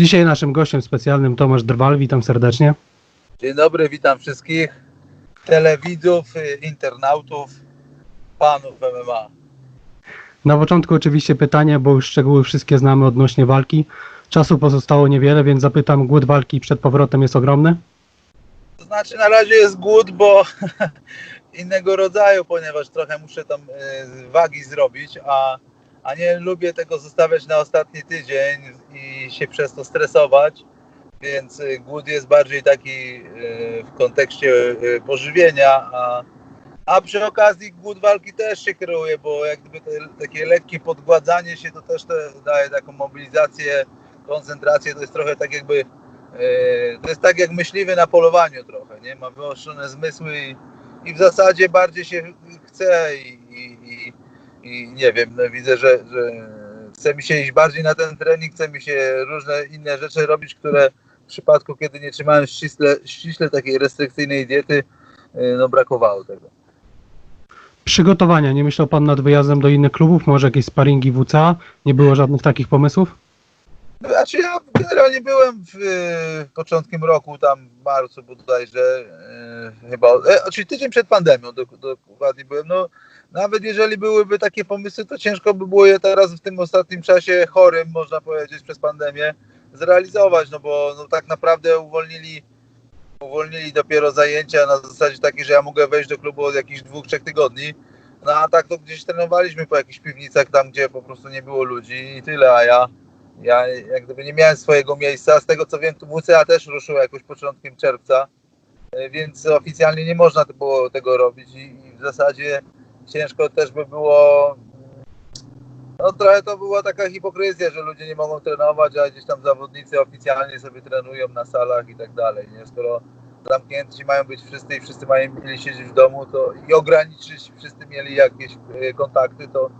Dzisiaj naszym gościem specjalnym Tomasz Drwal, witam serdecznie. Dzień dobry, witam wszystkich telewidzów, y, internautów, panów MMA. Na początku oczywiście pytanie, bo już szczegóły wszystkie znamy odnośnie walki. Czasu pozostało niewiele, więc zapytam, głód walki przed powrotem jest ogromny? To znaczy na razie jest głód, bo innego rodzaju, ponieważ trochę muszę tam y, wagi zrobić, a, a nie lubię tego zostawiać na ostatni tydzień i się przez to stresować, więc y, głód jest bardziej taki y, w kontekście y, pożywienia, a, a przy okazji głód walki też się kreuje, bo jak gdyby te, takie lekkie podgładzanie się to też te, daje taką mobilizację, koncentrację, to jest trochę tak jakby To jest tak jak myśliwy na polowaniu trochę, nie? Ma wyostrzone zmysły i, i w zasadzie bardziej się chce i, i, i, i nie wiem, no widzę, że, że chce mi się iść bardziej na ten trening, chce mi się różne inne rzeczy robić, które w przypadku, kiedy nie trzymałem ściśle, ściśle takiej restrykcyjnej diety, e, no brakowało tego. Przygotowania, nie myślał Pan nad wyjazdem do innych klubów, może jakieś sparingi WCA? Nie było żadnych takich pomysłów? Znaczy ja generalnie byłem w, e, początkiem roku, tam w marcu bodajże, e, chyba, e, czyli tydzień przed pandemią dok- dokładnie byłem, no nawet jeżeli byłyby takie pomysły, to ciężko by było je teraz w tym ostatnim czasie chorym, można powiedzieć, przez pandemię zrealizować, no bo no, tak naprawdę uwolnili uwolnili dopiero zajęcia na zasadzie takiej, że ja mogę wejść do klubu od jakichś dwóch, trzech tygodni, no a tak to gdzieś trenowaliśmy po jakichś piwnicach tam, gdzie po prostu nie było ludzi i tyle, a ja ja jak gdyby nie miałem swojego miejsca. Z tego co wiem, to WCA też ruszyło jakoś początkiem czerwca, więc oficjalnie nie można było tego robić i, i w zasadzie ciężko też by było. No trochę to była taka hipokryzja, że ludzie nie mogą trenować, a gdzieś tam zawodnicy oficjalnie sobie trenują na salach i tak dalej. Nie? Skoro zamknięci mają być wszyscy i wszyscy mają mieli siedzieć w domu to i ograniczyć, wszyscy mieli jakieś e, kontakty, to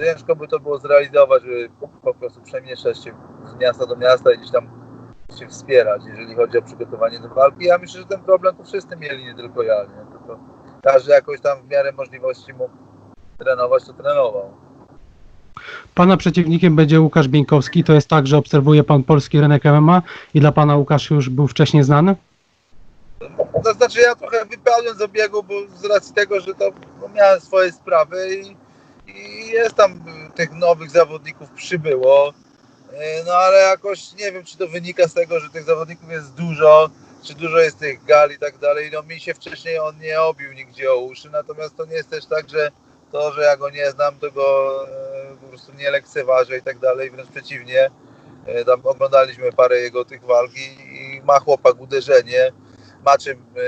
ciężko by to było zrealizować, żeby po, prostu przemieszczać się z miasta do miasta i gdzieś tam się wspierać, jeżeli chodzi o przygotowanie do walki. Ja myślę, że ten problem to wszyscy mieli, nie tylko ja. Nie? Każdy jakoś tam w miarę możliwości mógł trenować, to trenował. Pana przeciwnikiem będzie Łukasz Bieńkowski. To jest tak, że obserwuje Pan polski rynek MMA i dla Pana Łukasz już był wcześniej znany? To znaczy ja trochę wypadłem z obiegu, bo z racji tego, że to miałem swoje sprawy i, i jest tam tych nowych zawodników przybyło. Y, No ale jakoś nie wiem, czy to wynika z tego, że tych zawodników jest dużo, czy dużo jest tych gal i tak dalej. No mi się wcześniej on nie obił nigdzie o uszy, natomiast to nie jest też tak, że to, że ja go nie znam, to go e, po prostu nie lekceważę i tak dalej, wręcz przeciwnie. E, Tam oglądaliśmy parę jego tych walk i, i ma chłopak uderzenie, ma czym, e,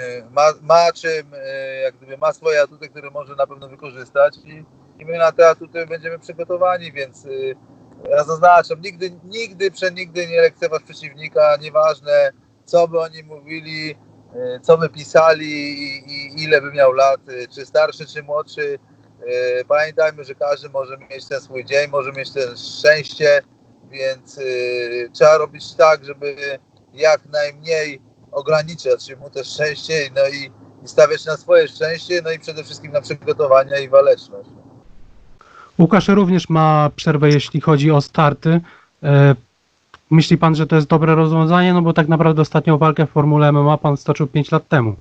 e, ma, ma czym, e, jak gdyby ma swoje atuty, które może na pewno wykorzystać i, i my na te atuty będziemy przygotowani, więc e, ja zaznaczam, nigdy, nigdy, przenigdy nie lekceważ przeciwnika, nieważne co by oni mówili, e, co by pisali i, i ile by miał lat, e, czy starszy, czy młodszy. E, Pamiętajmy, że każdy może mieć ten swój dzień, może mieć ten szczęście, więc trzeba robić tak, żeby jak najmniej ograniczać mu to szczęście no i, i stawiać na swoje szczęście, no i przede wszystkim na przygotowania i waleczność. Łukasz również ma przerwę, jeśli chodzi o starty. E, Myśli Pan, że to jest dobre rozwiązanie? No bo tak naprawdę ostatnią walkę w Formule MMA Pan stoczył 5 lat temu.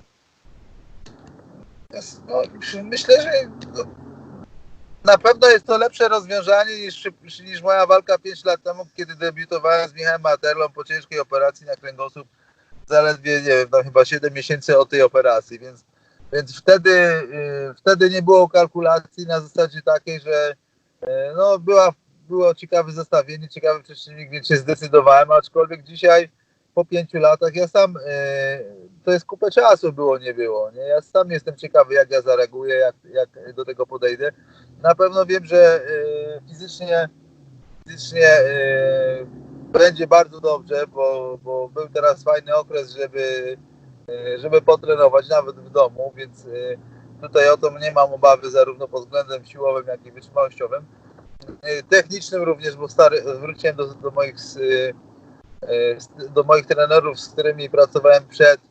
No, myślę, że na pewno jest to lepsze rozwiązanie niż, niż moja walka 5 lat temu, kiedy debiutowałem z Michałem Materlą po ciężkiej operacji na kręgosłup. Zaledwie, nie wiem, no chyba 7 miesięcy od tej operacji, więc, więc wtedy, y, wtedy nie było kalkulacji na zasadzie takiej, że no, była, było ciekawe zestawienie, ciekawy przeciwnik, więc się zdecydowałem, aczkolwiek dzisiaj po pięciu latach ja sam, y, to jest kupę czasu było, nie było, nie? Ja sam jestem ciekawy, jak ja zareaguję, jak, jak do tego podejdę. Na pewno wiem, że y, fizycznie, fizycznie będzie bardzo dobrze, bo, bo był teraz fajny okres, żeby, żeby potrenować nawet w domu, więc tutaj o to nie mam obawy zarówno pod względem siłowym, jak i wytrzymałościowym. Y, Technicznym również, bo stary, wróciłem do, do moich y, y, do moich trenerów, z którymi pracowałem przed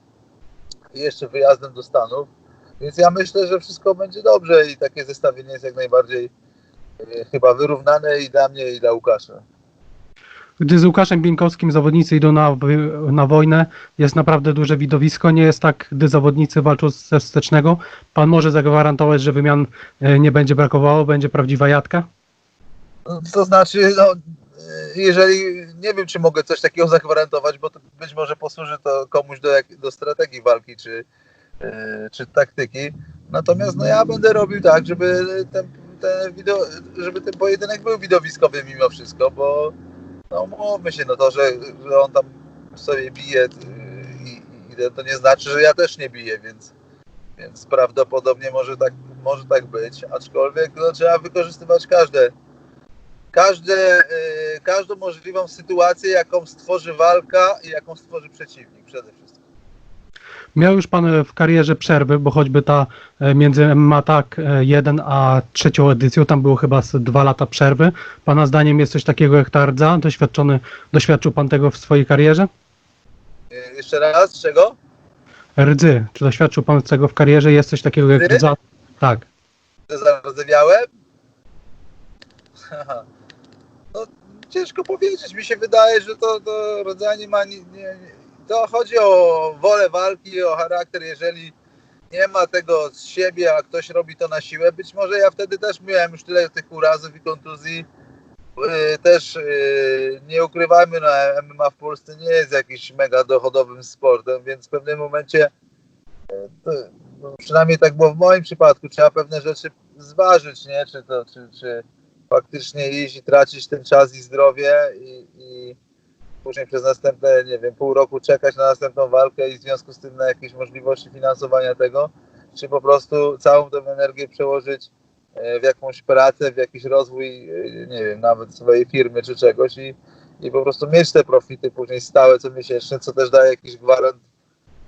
jeszcze wyjazdem do Stanów. Więc ja myślę, że wszystko będzie dobrze i takie zestawienie jest jak najbardziej chyba wyrównane i dla mnie, i dla Łukasza. Gdy z Łukaszem Bieńkowskim zawodnicy idą na, na wojnę, jest naprawdę duże widowisko. Nie jest tak, gdy zawodnicy walczą ze wstecznego. Pan może zagwarantować, że wymian e, nie będzie brakowało, będzie prawdziwa jadka? To znaczy, no, jeżeli nie wiem, czy mogę coś takiego zagwarantować, bo być może posłuży to komuś do, do strategii walki czy, e, czy taktyki. Natomiast no, ja będę robił tak, żeby ten, ten, żeby ten pojedynek był widowiskowy mimo wszystko, bo no mówmy się, no to, że, że on tam sobie bije y, i, i to nie znaczy, że ja też nie biję, więc, więc prawdopodobnie może tak, może tak być, aczkolwiek no, trzeba wykorzystywać każde każde, y, każdą możliwą sytuację, jaką stworzy walka i jaką stworzy przeciwnik przede wszystkim. Miał już pan e, w karierze przerwy, bo choćby ta e, między MMA tak 1 a trzecią edycją, tam było chyba z dwa lata przerwy. Pana zdaniem jest coś takiego jak ta rdza? Doświadczony, doświadczył pan tego w swojej karierze? Jeszcze raz, czego? Rdzy. Czy doświadczył pan tego w karierze? Jest coś takiego jak rdza? Tak. Zarzewiałem? No, ciężko powiedzieć. Mi się wydaje, że to, to rodzenie ma. Nie, nie, nie- to chodzi o wolę walki, o charakter. Jeżeli nie ma tego z siebie, a ktoś robi to na siłę, być może ja wtedy też miałem już tyle tych urazów i kontuzji. Yy, Też yy, nie ukrywajmy, no, MMA w Polsce nie jest jakimś mega dochodowym sportem, więc w pewnym momencie no, przynajmniej tak było w moim przypadku, trzeba pewne rzeczy zważyć, nie? Czy to, czy, czy faktycznie iść i tracić ten czas i zdrowie i, i później przez następne, nie wiem, pół roku czekać na następną walkę i w związku z tym na jakieś możliwości finansowania tego, czy po prostu całą tę energię przełożyć e, w jakąś pracę, w jakiś rozwój, e, nie wiem, nawet swojej firmy czy czegoś i, i po prostu mieć te profity później stałe, co miesięczne, co też daje jakiś gwarant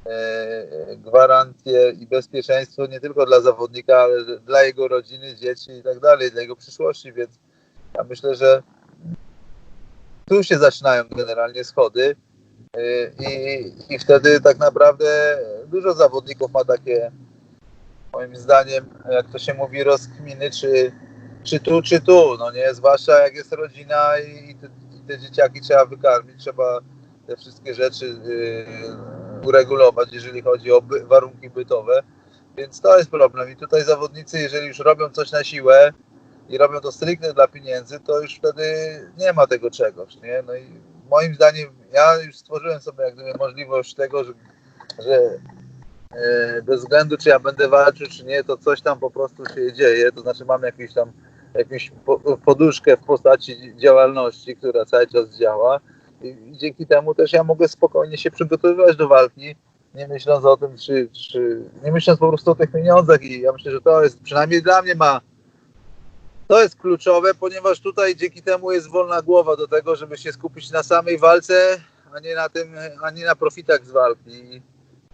e, gwarancje i bezpieczeństwo nie tylko dla zawodnika, ale dla jego rodziny, dzieci i tak dalej, dla jego przyszłości, więc ja myślę, że tu się zaczynają generalnie schody y, i, i wtedy tak naprawdę dużo zawodników ma takie moim zdaniem, jak to się mówi, rozkminy, czy, czy tu, czy tu, no nie, zwłaszcza jak jest rodzina i, i, te, i te dzieciaki trzeba wykarmić, trzeba te wszystkie rzeczy y, uregulować, jeżeli chodzi o by, warunki bytowe. Więc to jest problem. I tutaj zawodnicy, jeżeli już robią coś na siłę i robią to stricte dla pieniędzy, to już wtedy nie ma tego czegoś. Nie? No i moim zdaniem, ja już stworzyłem sobie jak gdyby możliwość tego, że, że e, bez względu czy ja będę walczył, czy nie, to coś tam po prostu się dzieje. To znaczy mam jakąś tam jakąś po- poduszkę w postaci działalności, która cały czas działa i, i dzięki temu też ja mogę spokojnie się przygotowywać do walki, nie myśląc o tym, czy, czy nie myśląc po prostu o tych pieniądzach i ja myślę, że to jest, przynajmniej dla mnie ma to jest kluczowe, ponieważ tutaj dzięki temu jest wolna głowa do tego, żeby się skupić na samej walce, a nie na tym, a nie na profitach z walki. I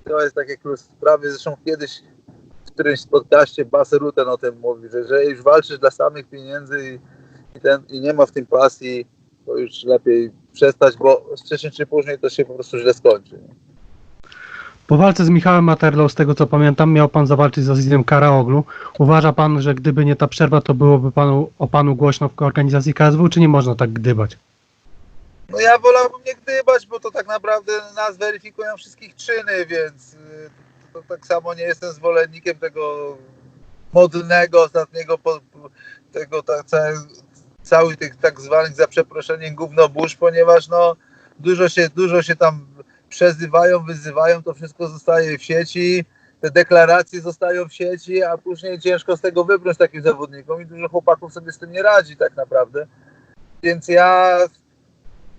to jest takie klucz sprawy. Zresztą kiedyś w którymś podcaście Bas Ruten o tym mówi, że jeżeli już walczysz dla samych pieniędzy i, i, ten, i nie ma w tym pasji, to już lepiej przestać, bo wcześniej czy później to się po prostu źle skończy. nie? Po walce z Michałem Materlą, z tego co pamiętam, miał pan zawalczyć z Azizem Karaoglu. Uważa pan, że gdyby nie ta przerwa, to byłoby panu, o panu głośno w organizacji KSW, czy nie można tak gdybać? No ja wolałbym nie gdybać, bo to tak naprawdę nas weryfikują wszystkich czyny, więc y, to, to tak samo nie jestem zwolennikiem tego modnego, ostatniego, po, tego ta, ca, całych tych tak zwanych za przeproszeniem gównobórz, ponieważ no dużo się, dużo się tam przezywają, wyzywają, to wszystko zostaje w sieci, te deklaracje zostają w sieci, a później ciężko z tego wybrnąć takim zawodnikom i dużo chłopaków sobie z tym nie radzi tak naprawdę. Więc ja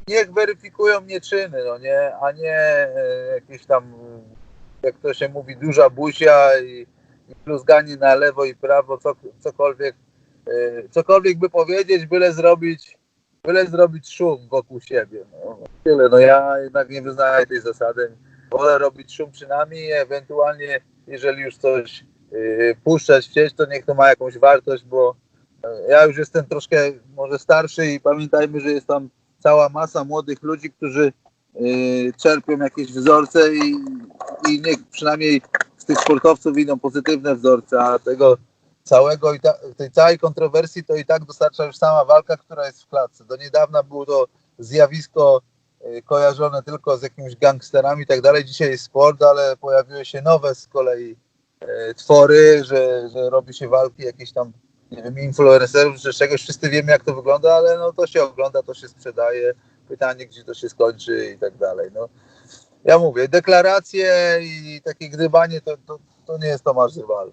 niech weryfikują mnie czyny, no nie, a nie e, jakieś tam, jak to się mówi, duża buzia i, i pluzganie na lewo i prawo, co, cokolwiek, e, cokolwiek by powiedzieć, byle zrobić, byle zrobić szum wokół siebie. No, tyle, no ja jednak nie wyznaję tej zasady. Wolę robić szum przy nami, ewentualnie jeżeli już coś e, puszczać w sieć, to niech to ma jakąś wartość, bo e, ja już jestem troszkę może starszy i pamiętajmy, że jest tam cała masa młodych ludzi, którzy y, czerpią jakieś wzorce i, i niech przynajmniej z tych sportowców idą pozytywne wzorce, a tego całego i ta, tej całej kontrowersji to i tak dostarcza już sama walka, która jest w klatce. Do niedawna było to zjawisko y, kojarzone tylko z jakimiś gangsterami i tak dalej. Dzisiaj jest sport, ale pojawiły się nowe z kolei y, twory, że, że robi się walki jakieś tam, nie wiem, influencerów czy czegoś. Wszyscy wiemy, jak to wygląda, ale no to się ogląda, to się sprzedaje. Pytanie, gdzie to się skończy i tak dalej. No, ja mówię, deklaracje i takie gdybanie to, to, to nie jest Tomasz Rywal.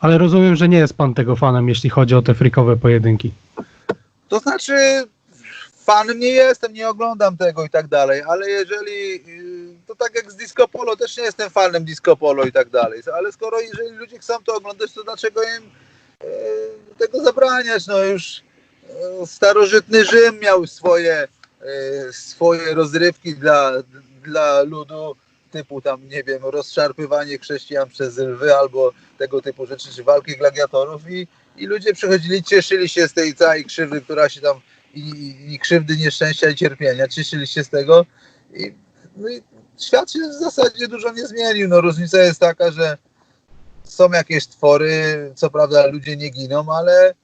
Ale rozumiem, że nie jest pan tego fanem, jeśli chodzi o te frikowe pojedynki. To znaczy, fanem nie jestem, nie oglądam tego i tak dalej, ale jeżeli, y, to tak jak z disco polo, też nie jestem fanem disco polo i tak dalej, ale skoro jeżeli ludzie chcą to oglądać, to dlaczego im y, tego zabraniać, no już y, starożytny Rzym miał swoje, swoje rozrywki dla, dla ludu, typu tam, nie wiem, rozszarpywanie chrześcijan przez lwy albo tego typu rzeczy, czy walki gladiatorów i, i ludzie przychodzili, cieszyli się z tej całej krzywdy, która się tam i, i, krzywdy, nieszczęścia i cierpienia, cieszyli się z tego i, no i świat się w zasadzie dużo nie zmienił, no różnica jest taka, że są jakieś twory, co prawda ludzie nie giną, ale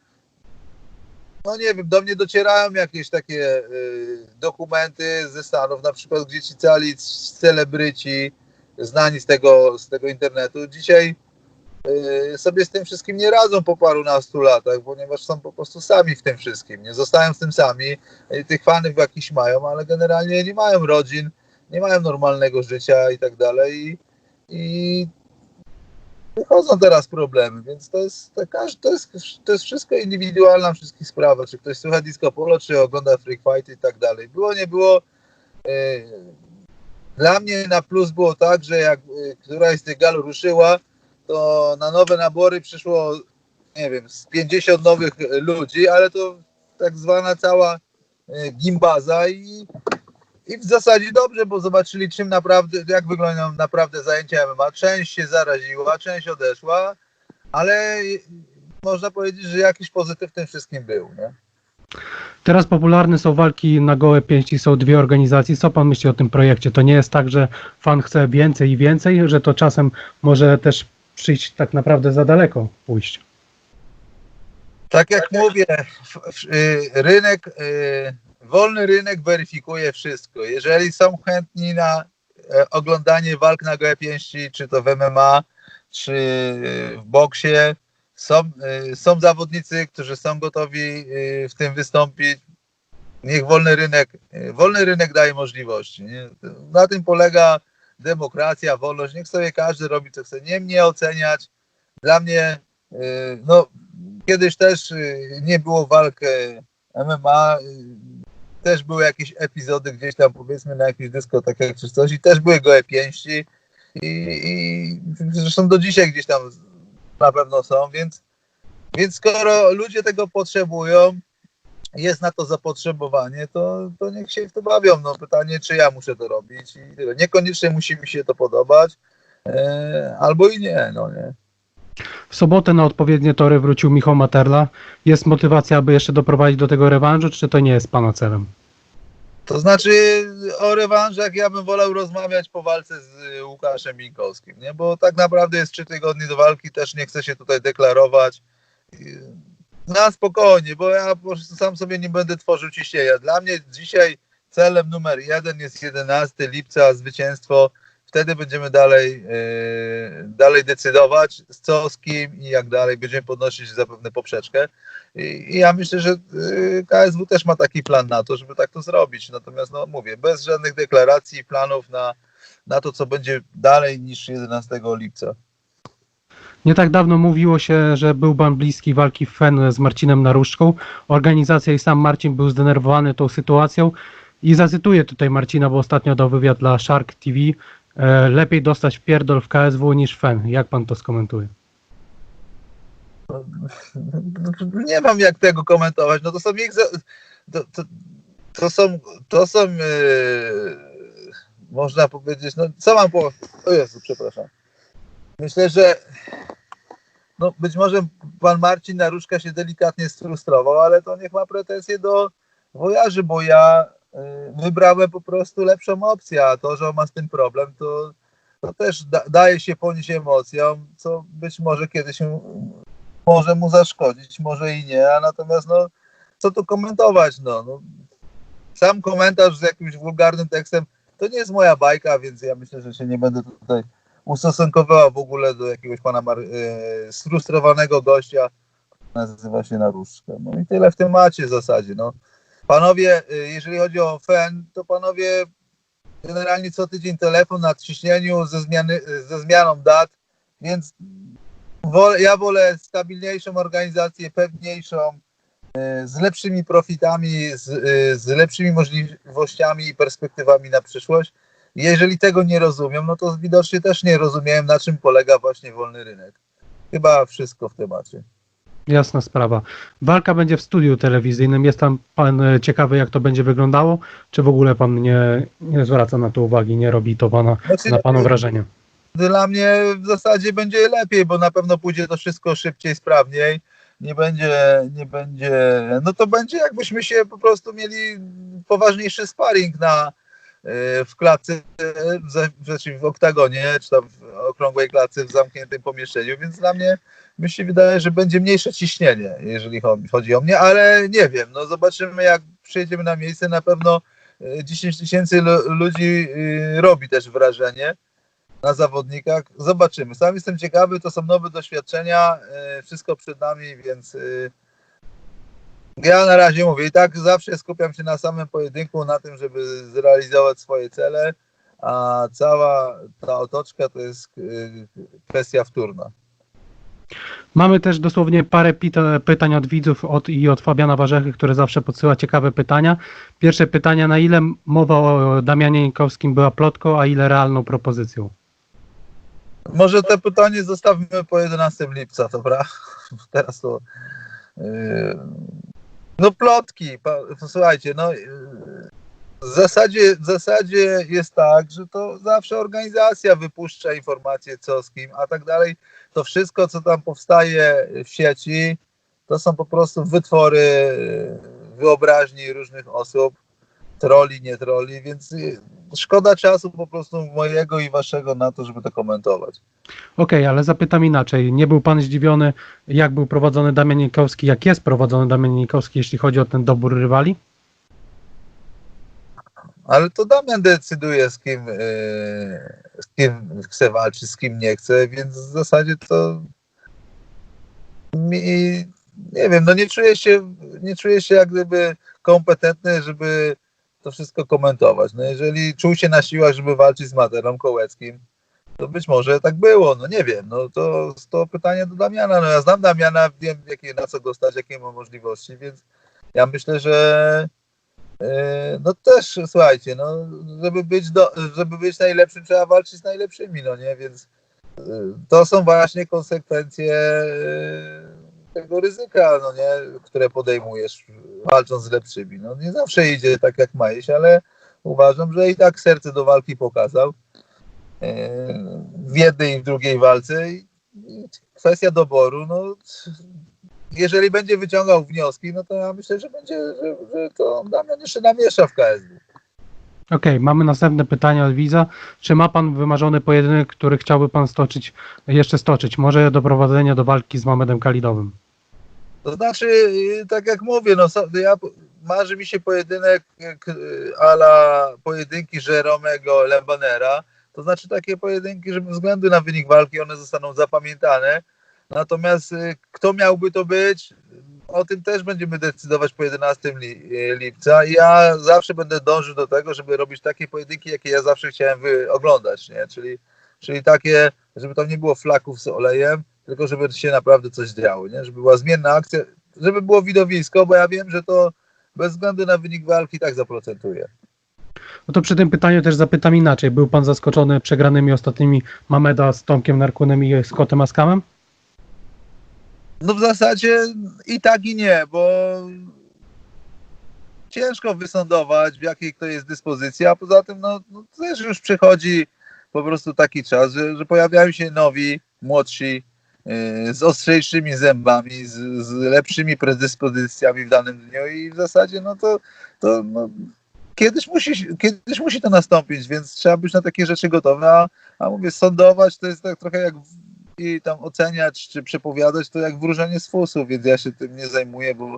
no nie wiem, do mnie docierają jakieś takie y, dokumenty ze Stanów, na przykład gdzie ci cali celebryci znani z tego, z tego internetu. Dzisiaj sobie z tym wszystkim nie radzą po parunastu latach, ponieważ są po prostu sami w tym wszystkim, nie zostają z tym sami, y, tych fanów jakiś mają, ale generalnie nie mają rodzin, nie mają normalnego życia i tak dalej i, wychodzą teraz problemy, więc to jest, to, to, jest, to jest wszystko indywidualna wszystkich sprawa, czy ktoś słucha disco polo, czy ogląda freak fight i tak dalej. Było, nie było. Yy, dla mnie na plus było tak, że jak któraś z tych gal ruszyła, to na nowe nabory przyszło, nie wiem, z 50 nowych ludzi, ale to tak zwana cała yy, gimbaza i, i w zasadzie dobrze, bo zobaczyli czym naprawdę, jak wyglądają naprawdę zajęcia MMA. Część się zaraziła, część odeszła, ale można powiedzieć, że jakiś pozytyw w tym wszystkim był, nie? Teraz popularne są walki na gołe pięści, są dwie organizacje. Co pan myśli o tym projekcie? To nie jest tak, że fan chce więcej i więcej, że to czasem może też przyjść tak naprawdę za daleko pójść. Tak jak mówię, y, rynek, y, wolny rynek weryfikuje wszystko. Jeżeli są chętni na e, oglądanie walk na gołe pięści, czy to w MMA, czy w boksie, są, y, są zawodnicy, którzy są gotowi w tym wystąpić. Niech wolny rynek, wolny rynek daje możliwości. Na tym polega demokracja, wolność. Niech sobie każdy robi co chce. Nie mnie oceniać. Dla mnie, y, no, kiedyś też y, nie było walk y, MMA, y, też były jakieś epizody gdzieś tam powiedzmy na jakichś dyskotekach czy coś i też były gołe pięści i, i zresztą do dzisiaj gdzieś tam na pewno są, więc, więc skoro ludzie tego potrzebują, jest na to zapotrzebowanie, to, to niech się w to bawią. No pytanie, czy ja muszę to robić i tyle. Niekoniecznie musi mi się to podobać, e, albo i nie, no nie. W sobotę na odpowiednie tory wrócił Michał Materla. Jest motywacja, aby jeszcze doprowadzić do tego rewanżu, czy to nie jest pana celem? To znaczy o rewanżach ja bym wolał rozmawiać po walce z y, Łukaszem Minkowskim, nie? Bo tak naprawdę jest trzy tygodnie do walki, też nie chcę się tutaj deklarować. Na spokojnie, bo ja po prostu sam sobie nie będę tworzył ciśnienia. Dla mnie dzisiaj celem numer jeden jest 11 lipca, zwycięstwo. Wtedy będziemy dalej, y, dalej decydować, co z kim i jak dalej. Będziemy podnosić zapewne poprzeczkę. I, I ja myślę, że y, KSW też ma taki plan na to, żeby tak to zrobić. Natomiast, no mówię, bez żadnych deklaracji i planów na, na to, co będzie dalej niż 11 lipca. Nie tak dawno mówiło się, że był pan bliski walki FEN z Marcinem Naruszką. Organizacja i sam Marcin był zdenerwowany tą sytuacją i zacytuję tutaj Marcina, bo ostatnio dał wywiad dla Shark TV. E, lepiej dostać pierdol w KSW niż FEN. Jak pan to skomentuje? Nie mam jak tego komentować. No to są ich. To, to, to są. To są yy, można powiedzieć. No co mam po. O Jezu, przepraszam. Myślę, że. No być może pan Marcin Naruszka się delikatnie sfrustrował, ale to niech ma pretensje do wojarzy, bo ja yy, wybrałem po prostu lepszą opcję, a to, że on ma z tym problem, to, to też da, daje się ponieść emocjom, co być może kiedyś może mu zaszkodzić, może i nie, a natomiast no, co tu komentować, no, no sam komentarz z jakimś wulgarnym tekstem to nie jest moja bajka, więc ja myślę, że się nie będę tutaj ustosunkowała w ogóle do jakiegoś pana Mar- e, sfrustrowanego gościa, nazywa się Naruszka. No i tyle w temacie w zasadzie. No. Panowie, e, jeżeli chodzi o FEN, to panowie generalnie co tydzień telefon na ciśnieniu ze, zmiany, ze zmianą dat, więc wolę, ja wolę stabilniejszą organizację, pewniejszą, z lepszymi profitami, z, z lepszymi możliwościami i perspektywami na przyszłość. Jeżeli tego nie rozumiem, no to widocznie też nie rozumiem, na czym polega właśnie wolny rynek. Chyba wszystko w temacie. Jasna sprawa. Walka będzie w studiu telewizyjnym. Jest tam pan e, ciekawy, jak to będzie wyglądało? Czy w ogóle pan nie, nie zwraca na to uwagi, nie robi to pana, Znaczy, na panu wrażenie? Dla mnie w zasadzie będzie lepiej, bo na pewno pójdzie to wszystko szybciej, sprawniej. Nie będzie, nie będzie, no to będzie jakbyśmy się po prostu mieli poważniejszy sparring na, w klatce, e, w znaczy w oktagonie, czy tam w okrągłej klatce w zamkniętym pomieszczeniu, więc dla mnie mi się wydaje, że będzie mniejsze ciśnienie, jeżeli cho- chodzi o mnie, ale nie wiem, no zobaczymy jak przyjedziemy na miejsce, na pewno e, 10 tysięcy lu- ludzi e, robi też wrażenie na zawodnikach. Zobaczymy. Sam jestem ciekawy, to są nowe doświadczenia, e, wszystko przed nami, więc e, ja na razie mówię i tak zawsze skupiam się na samym pojedynku, na tym, żeby zrealizować swoje cele, a cała ta otoczka to jest e, kwestia wtórna. Mamy też dosłownie parę pytań od widzów od, i od Fabiana Warzechy, który zawsze podsyła ciekawe pytania. Pierwsze pytanie, na ile mowa o Damianie Nikowskim była plotką, a ile realną propozycją? Może te pytanie zostawmy po 11 lipca, dobra? Teraz to. Yy, no plotki, słuchajcie, no yy, w zasadzie, w zasadzie jest tak, że to zawsze organizacja wypuszcza informacje co z kim, a tak dalej. To wszystko, co tam powstaje w sieci, to są po prostu wytwory yy, wyobraźni różnych osób, troli, nie troli, więc yy, szkoda czasu po prostu mojego i waszego na to, żeby to komentować. Okej, ale zapytam inaczej. Nie był pan zdziwiony, jak był prowadzony Damian Nikowski, jak jest prowadzony Damian Nikowski, jeśli chodzi o ten dobór rywali? Ale to Damian decyduje, z kim, yy, z kim chce walczyć, z kim nie chce, więc w zasadzie to mi, nie wiem, no nie czuję się, nie czuję się jak gdyby kompetentny, żeby to wszystko komentować. No jeżeli czuł się na siłach, żeby walczyć z Materom Kołeckim, to być może tak było, no nie wiem, no to, to pytanie do Damiana, no ja znam Damiana, wiem jakie, na co go stać, jakie ma możliwości, więc ja myślę, że Yy, No też, słuchajcie, no, żeby być, do, żeby być najlepszym, trzeba walczyć z najlepszymi, no nie, więc yy, to są właśnie konsekwencje yy, tego ryzyka, no nie, które podejmujesz walcząc z lepszymi. No nie zawsze idzie tak, jak ma iść, ale uważam, że i tak serce do walki pokazał yy, w jednej i w drugiej walce kwestia doboru, no jeżeli będzie wyciągał wnioski, no to ja myślę, że będzie, że, że to Damian jeszcze namiesza w KSW. Okej, mamy następne pytanie od widza. Czy ma pan wymarzony pojedynek, który chciałby pan stoczyć, jeszcze stoczyć? Może doprowadzenie do walki z Mamedem Kalidowym? To znaczy, y, tak jak mówię, no ja, marzy mi się pojedynek k- ala pojedynki Jeromego Lebanera, to znaczy takie pojedynki, że bez względu na wynik walki one zostaną zapamiętane. Natomiast y, kto miałby to być, o tym też będziemy decydować po 11 li, y, lipca. Ja zawsze będę dążył do tego, żeby robić takie pojedynki, jakie ja zawsze chciałem oglądać, nie? Czyli, czyli takie, żeby tam nie było flaków z olejem, tylko żeby się naprawdę coś działo, nie? Żeby była zmienna akcja, żeby było widowisko, bo ja wiem, że to bez względu na wynik walki tak zaprocentuje. No to przy tym pytaniu też zapytam inaczej. Był pan zaskoczony przegranymi ostatnimi Mameda z Tomkiem Narkunem i Scottem Askamem? No w zasadzie i tak i nie, bo ciężko wysądować, w jakiej to jest dyspozycji, a poza tym no, no też już przychodzi po prostu taki czas, że, że pojawiają się nowi, młodsi, z ostrzejszymi zębami, z, z lepszymi predyspozycjami w danym dniu i w zasadzie no to, to no, kiedyś, musi, kiedyś musi to nastąpić, więc trzeba być na takie rzeczy gotowe, a, a mówię, sądować to jest tak trochę jak i tam oceniać czy przepowiadać to jak wróżenie z fusów, więc ja się tym nie zajmuję, bo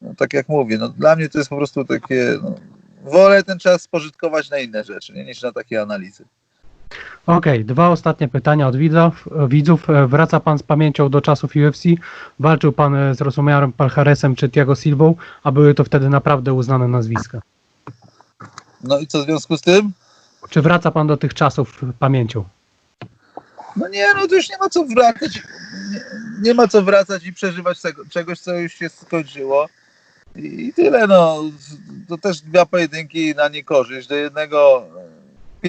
no, tak jak mówię, no, dla mnie to jest po prostu takie no, wolę ten czas spożytkować na inne rzeczy, nie, niż na takie analizy. Okej, dwa ostatnie pytania od widzów. widzów. E, Wraca pan z pamięcią do czasów UFC. Walczył pan e, z Rosumiarem Palharesem czy Thiago Silvą, a były to wtedy naprawdę uznane nazwiska. No i co w związku z tym? Czy wraca pan do tych czasów pamięcią? No nie, no to już nie ma co wracać. Nie, nie ma co wracać i przeżywać tego, czegoś, co już się skończyło. I tyle, no. To też dwa pojedynki na niekorzyść. Do jednego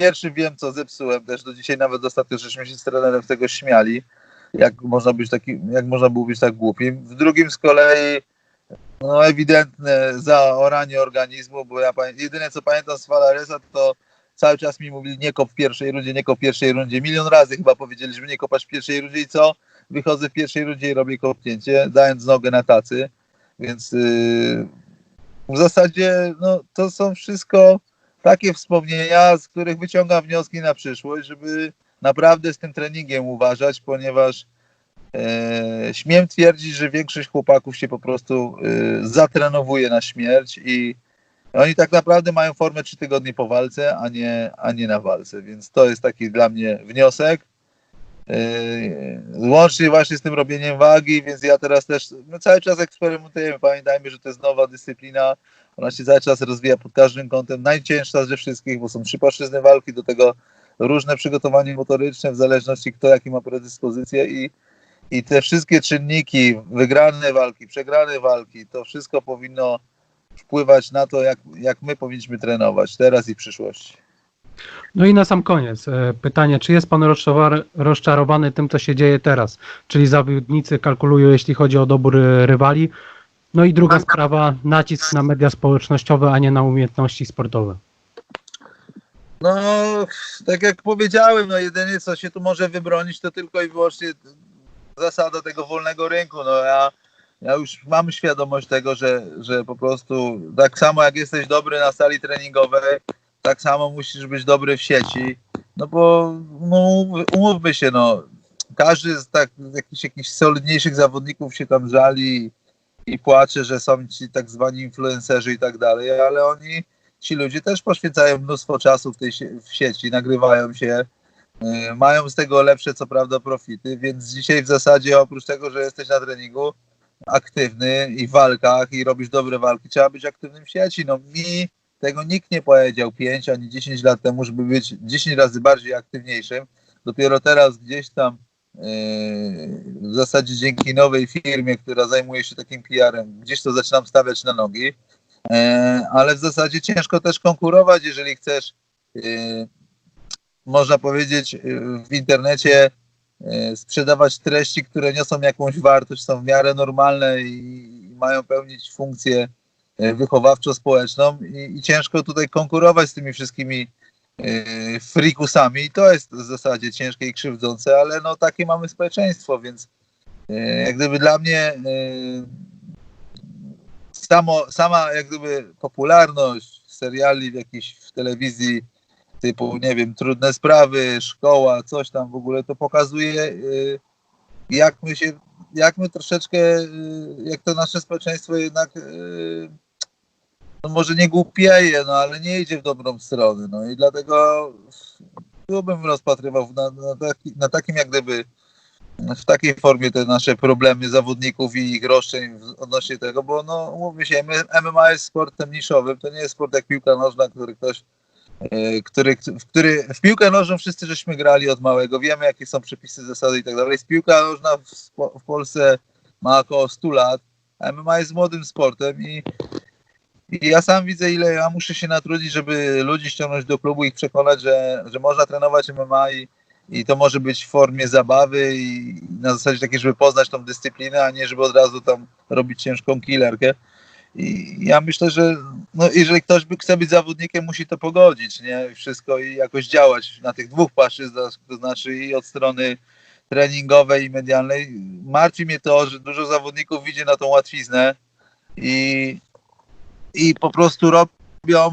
pierwszy wiem, co zepsułem też. Do dzisiaj nawet ostatnio żeśmy się z trenerem tego śmiali. Jak można być taki, jak można było być tak głupim. W drugim z kolei no ewidentne zaoranie organizmu, bo ja jedyne co pamiętam z Falaresa to cały czas mi mówili nie kop w pierwszej rundzie, nie kop w pierwszej rundzie. Milion razy chyba powiedzieli, żeby nie kopać w pierwszej rundzie i co? Wychodzę w pierwszej rundzie i robię kopnięcie, dając nogę na tacy. Więc yy, w zasadzie no, to są wszystko takie wspomnienia, z których wyciągam wnioski na przyszłość, żeby naprawdę z tym treningiem uważać, ponieważ e, śmiem twierdzić, że większość chłopaków się po prostu e, zatrenowuje na śmierć i oni tak naprawdę mają formę trzy tygodnie po walce, a nie, a nie na walce, więc to jest taki dla mnie wniosek. Yy, Łącznie właśnie z tym robieniem wagi, więc ja teraz też my cały czas eksperymentujemy. Pamiętajmy, że to jest nowa dyscyplina. Ona się cały czas rozwija pod każdym kątem. Najcięższa ze wszystkich, bo są trzy płaszczyzny walki, do tego różne przygotowanie motoryczne, w zależności kto jaki ma predyspozycję i, i te wszystkie czynniki, wygrane walki, przegrane walki, to wszystko powinno wpływać na to, jak, jak my powinniśmy trenować teraz i w przyszłości. No i na sam koniec e, pytanie, czy jest pan rozczarowany- tym, co się dzieje teraz? Czyli zawodnicy kalkulują, jeśli chodzi o dobór e, rywali. No i druga sprawa, nacisk na media społecznościowe, a nie na umiejętności sportowe. No, tak jak powiedziałem, no jedynie co się tu może wybronić, to tylko i wyłącznie zasada tego wolnego rynku. No ja, ja już mam świadomość tego, że, że po prostu tak samo jak jesteś dobry na sali treningowej, tak samo musisz być dobry w sieci. No bo no, umówmy się, no każdy z tak, jakichś, jakichś solidniejszych zawodników się tam żali i płacze, że są ci tak zwani influencerzy i tak dalej, ale oni ci ludzie też poświęcają mnóstwo czasu w tej w sieci, nagrywają się, y, mają z tego lepsze co prawda profity, więc dzisiaj w zasadzie oprócz tego, że jesteś na treningu aktywny i w walkach i robisz dobre walki, trzeba być aktywnym w sieci. No mi tego nikt nie powiedział 5 ani 10 lat temu, żeby być 10 razy bardziej aktywniejszym. Dopiero teraz gdzieś tam w zasadzie dzięki nowej firmie, która zajmuje się takim PR-em, gdzieś to zaczynam stawiać na nogi. E, ale w zasadzie ciężko też konkurować, jeżeli chcesz, e, można powiedzieć, e, w internecie sprzedawać treści, które niosą jakąś wartość, są w miarę normalne i mają pełnić funkcję wychowawczo-społeczną i, ciężko tutaj konkurować z tymi wszystkimi frikusami i to jest w zasadzie ciężkie i krzywdzące, ale no takie mamy społeczeństwo, więc e, jak gdyby dla mnie e, samo, sama jak gdyby popularność seriali w jakiejś w telewizji typu, nie wiem, trudne sprawy, szkoła, coś tam w ogóle, to pokazuje y, jak my się, jak my troszeczkę, y, jak to nasze społeczeństwo jednak y, no może nie głupieje, no ale nie idzie w dobrą stronę, no i dlatego tu bym rozpatrywał na, na, taki, na takim jak gdyby w takiej formie te nasze problemy zawodników i ich roszczeń odnośnie tego, bo no mówmy się, MMA jest sportem niszowym, to nie jest sport jak piłka nożna, który ktoś, e, który, w, który, w piłkę nożną wszyscy żeśmy grali od małego, wiemy jakie są przepisy, zasady i tak dalej. Piłka nożna w, w Polsce ma około 100 lat, MMA jest młodym sportem i, i ja sam widzę, ile ja muszę się natrudzić, żeby ludzi ściągnąć do klubu i ich przekonać, że, że można trenować MMA i, i to może być w formie zabawy i na zasadzie takiej, żeby poznać tą dyscyplinę, a nie żeby od razu tam robić ciężką killerkę. I ja myślę, że no, jeżeli ktoś by chce być zawodnikiem, musi to pogodzić, nie? Wszystko i jakoś działać na tych dwóch płaszczyznach, to znaczy i od strony treningowej i medialnej. Martwi mnie to, że dużo zawodników idzie na tą łatwiznę i, i po prostu robią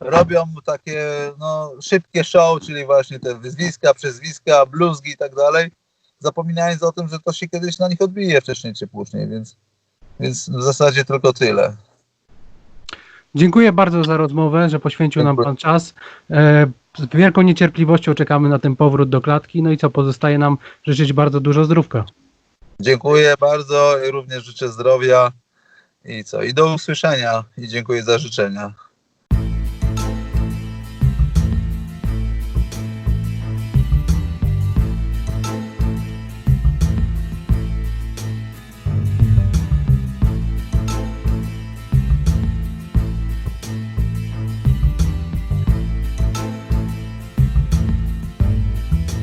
robią takie no, szybkie show, czyli właśnie te wyzwiska, przezwiska, bluzgi i tak dalej, zapominając o tym, że to się kiedyś na nich odbije wcześniej czy później, więc, więc w zasadzie tylko tyle. Dziękuję bardzo za rozmowę, że poświęcił nam. Pan czas. E, Z wielką niecierpliwością czekamy na ten powrót do klatki. No i co, pozostaje nam życzyć bardzo dużo zdrówka. Dziękuję bardzo i również życzę zdrowia i co, i do usłyszenia i dziękuję za życzenia.